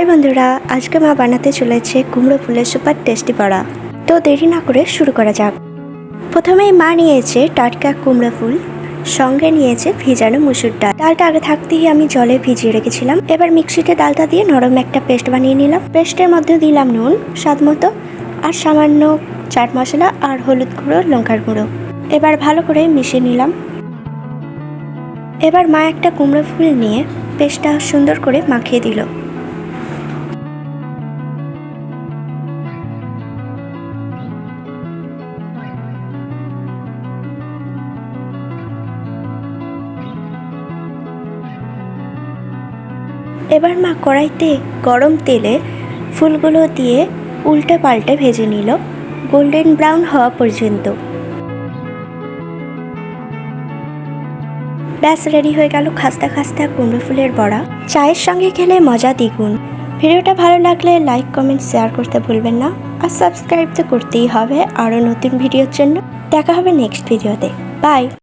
High বন্ধুরা, আজকে মা বানাতে চলেছে কুমড়ো ফুলের সুপার টেস্টি বড়া। তো দেরি না করে শুরু করা যাক। প্রথমেই মা নিয়েছে টাটকা কুমড়ো ফুল, সঙ্গে নিয়েছে ভিজানো মুসুর ডাল। ডালটা আগে থাকতেই আমি জলে ভিজিয়ে রেখেছিলাম। এবার মিক্সিতে ডালটা দিয়ে নরম একটা পেস্ট বানিয়ে নিলাম। পেস্টের মধ্যে দিলাম নুন, স্বাদ মতো, আর সামান্য চাট মশলা আর হলুদ গুঁড়ো, লঙ্কার গুঁড়ো। এবার ভালো করে মিশিয়ে নিলাম। এবার মা একটা কুমড়ো ফুল নিয়ে পেস্টটা সুন্দর করে মাখিয়ে দিল। এবার মা কড়াইতে গরম তেলে ফুলগুলো দিয়ে উল্টে পাল্টে ভেজে নিল, গোল্ডেন ব্রাউন হওয়া পর্যন্ত। ব্যাস, রেডি হয়ে গেল খাস্তা খাস্তা কুমড়ো ফুলের বড়া। চায়ের সঙ্গে খেলে মজা দ্বিগুণ। ভিডিওটা ভালো লাগলে লাইক, কমেন্ট, শেয়ার করতে ভুলবেন না। আর সাবস্ক্রাইব তো করতেই হবে আরও নতুন ভিডিওর জন্য। দেখা হবে নেক্সট ভিডিওতে। বাই!